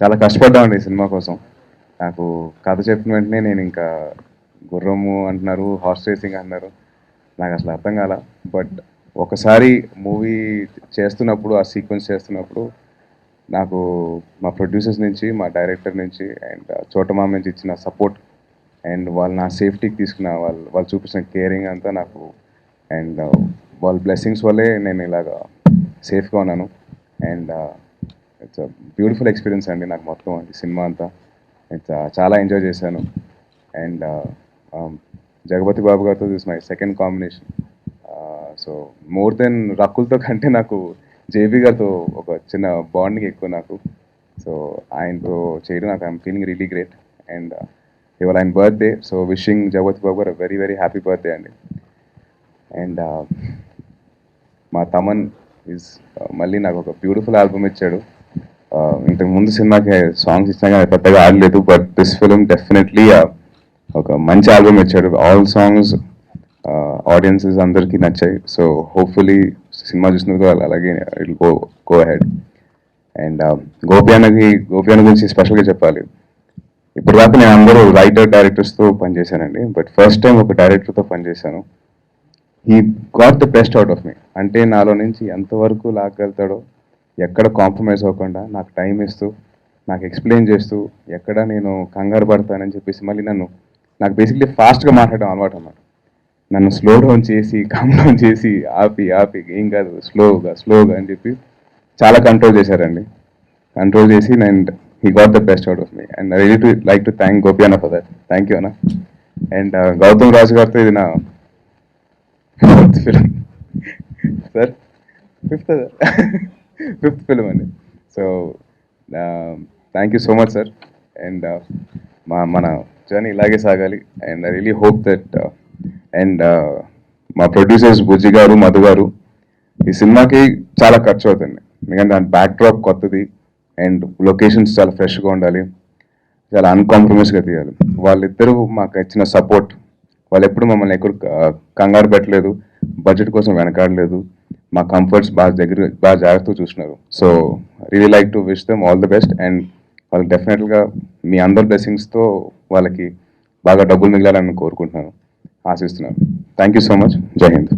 చాలా కష్టపడ్డామండి ఈ సినిమా కోసం. నాకు కథ చెప్పిన వెంటనే నేను ఇంకా గుర్రము అంటున్నారు హార్స్ రేసింగ్ అంటున్నారు. నాకు అసలు అర్థం కాల. బట్ ఒకసారి మూవీ చేస్తున్నప్పుడు ఆ సీక్వెన్స్ చేస్తున్నప్పుడు నాకు మా ప్రొడ్యూసర్స్ నుంచి మా డైరెక్టర్ నుంచి అండ్ చోటమామ నుంచి ఇచ్చిన సపోర్ట్ అండ్ వాళ్ళు నా సేఫ్టీకి తీసుకున్న వాళ్ళు వాళ్ళు చూపించిన కేరింగ్ అంతా నాకు అండ్ uh, వాళ్ళ బ్లెస్సింగ్స్ వల్లే నేను ఇలాగా సేఫ్గా ఉన్నాను. అండ్ ఇట్స్ బ్యూటిఫుల్ ఎక్స్పీరియన్స్ అండి నాకు మొత్తం సినిమా అంతా. ఇట్స్ uh, చాలా ఎంజాయ్ చేశాను. And uh, um, Jagapathi Babu గారితో this my second combination so more then రకుల్తో కంటే నాకు జేబీ గారితో ఒక చిన్న బాండింగ్ ఎక్కువ నాకు. సో ఆయనతో చేయడం నాకు I'm feeling really great and ఇవాళ ఆయన birthday so wishing Jagapathi Babu garu very very happy birthday అండి. అండ్ uh, మా తమన్ ఈజ్ మళ్ళీ నాకు ఒక బ్యూటిఫుల్ ఆల్బమ్ ఇచ్చాడు. Um, ఇంతకు ముందు సినిమాకి సాంగ్స్ ఇచ్చినా కానీ పెద్దగా ఆడలేదు బట్ దిస్ ఫిలిం డెఫినెట్లీ ఒక మంచి ఆల్బమ్ ఇచ్చాడు. ఆల్ సాంగ్స్ ఆడియన్సెస్ అందరికీ నచ్చాయి. సో హోప్ఫుల్లీ సినిమా చూసినందుకు అలాగే it go go head and um, Gopi అన్నకి గోపి అన్న గురించి స్పెషల్గా చెప్పాలి. ఇప్పుడు దాకా నేను అందరూ రైటర్ డైరెక్టర్స్తో పనిచేశానండి. బట్ ఫస్ట్ టైం ఒక డైరెక్టర్తో పనిచేశాను. He got the best out of me అంటే నాలో నుంచి ఎంతవరకు లాగలుగుతాడో ఎక్కడ కాంప్రమైజ్ అవ్వకుండా నాకు టైం ఇస్తూ నాకు ఎక్స్ప్లెయిన్ చేస్తూ ఎక్కడ నేను కంగారు పడతానని చెప్పేసి మళ్ళీ నన్ను నాకు బేసిక్లీ ఫాస్ట్గా మాట్లాడడం అలవాటు అన్నమాట. నన్ను స్లో డౌన్ చేసి కమ్ డౌన్ చేసి ఆపి ఆపి ఏం కాదు స్లోగా స్లోగా అని చెప్పి చాలా కంట్రోల్ చేశారండి. కంట్రోల్ చేసి and he got the best out of me and I to like to thank Gopi anna for that thank you anna and Gautham Raju గారితో ఇది నా fourth film sir fifth fifth film అండి. So thank you so much sir and మా మన journey ఇలాగే సాగాలి. And I really hope that and మా producers Bujji garu Madhu గారు ఈ సినిమాకి చాలా ఖర్చు అవుతుంది. ఎందుకంటే దాని బ్యాక్ డ్రాప్ కొత్తది. అండ్ లొకేషన్స్ చాలా ఫ్రెష్గా ఉండాలి. చాలా అన్కాంప్రమైజ్గా తీయాలి. వాళ్ళిద్దరూ మాకు ఇచ్చిన సపోర్ట్ వాళ్ళు ఎప్పుడు మమ్మల్ని ఎక్కడ కంగారు పెట్టలేదు. బడ్జెట్ కోసం వెనకాడలేదు. మా కంఫర్ట్స్ బాగా దగ్గర బాగా జాగ్రత్తగా చూసినారు so really like to wish them all the best and వాళ్ళకి డెఫినెట్గా మీ అందరి బ్లెస్సింగ్స్తో వాళ్ళకి బాగా డబ్బులు మిగలాలని కోరుకుంటున్నాను. ఆశిస్తున్నాను. థ్యాంక్ యూ సో మచ్ జై హింద్